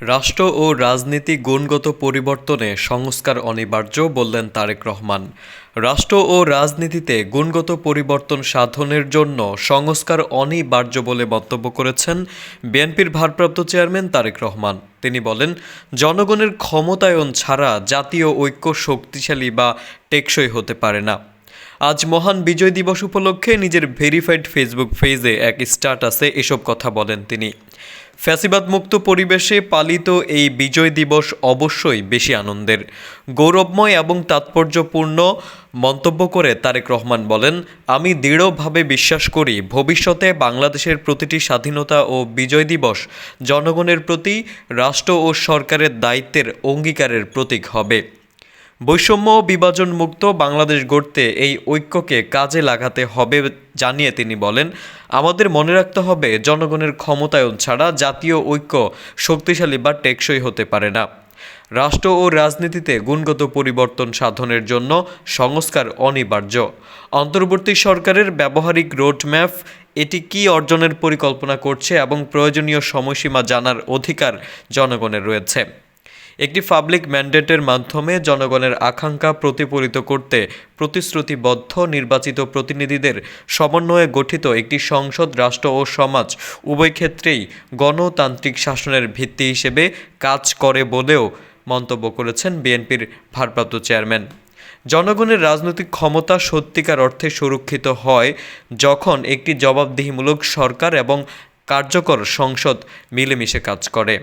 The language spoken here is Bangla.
রাষ্ট্র ও রাজনীতি গুণগত পরিবর্তনে সংস্কার অনিবার্য বললেন তারেক রহমান। রাষ্ট্র ও রাজনীতিতে গুণগত পরিবর্তন সাধনের জন্য সংস্কার অনিবার্য বলে মন্তব্য করেছেন বিএনপির ভারপ্রাপ্ত চেয়ারম্যান তারেক রহমান। তিনি বলেন, জনগণের ক্ষমতায়ন ছাড়া জাতীয় ঐক্য শক্তিশালী বা টেকসই হতে পারে না। আজ মহান বিজয় দিবস উপলক্ষে নিজের ভেরিফাইড ফেসবুক পেজে এক স্ট্যাটাসে এসব কথা বলেন তিনি। ফ্যাসিবাদ মুক্ত পরিবেশে পালিত এই বিজয় দিবস অবশ্যই বেশি আনন্দের। গৌরবময় এবং তাৎপর্যপূর্ণ মন্তব্য করে তারেক রহমান বলেন, আমি দৃঢ়ভাবে বিশ্বাস করি, ভবিষ্যতে বাংলাদেশের প্রতিটি স্বাধীনতা ও বিজয় দিবস জনগণের প্রতি, রাষ্ট্র ও সরকারের দায়িত্বের অঙ্গীকারের প্রতীক হবে। বৈষম্য ও বিভাজন মুক্ত বাংলাদেশ গড়তে এই ঐক্যকে কাজে লাগাতে হবে জানিয়ে তিনি বলেন, আমাদের মনে রাখতে হবে জনগণের ক্ষমতায়ন ছাড়া জাতীয় ঐক্য শক্তিশালী বা টেকসই হতে পারে না। রাষ্ট্র ও রাজনীতিতে গুণগত পরিবর্তন সাধনের জন্য সংস্কার অনিবার্য। অন্তর্বর্তী সরকারের ব্যবহারিক রোডম্যাপ, এটি কী অর্জনের পরিকল্পনা করছে এবং প্রয়োজনীয় সময়সীমা জানার অধিকার জনগণের রয়েছে। একটি পাবলিক ম্যান্ডেটের মাধ্যমে জনগণের আকাঙ্ক্ষা প্রতিফলিত করতে প্রতিশ্রুতিবদ্ধ নির্বাচিত প্রতিনিধিদের সমন্বয়ে গঠিত একটি সংসদ, রাষ্ট্র ও সমাজ উভয় ক্ষেত্রেই গণতান্ত্রিক শাসনের ভিত্তি হিসেবে কাজ করে বলেও মন্তব্য করেছেন বিএনপির ভারপ্রাপ্ত চেয়ারম্যান। জনগণের রাজনৈতিক ক্ষমতা সত্যিকার অর্থে সুরক্ষিত হয় যখন একটি জবাবদিহিমূলক সরকার এবং কার্যকর সংসদ মিলেমিশে কাজ করে।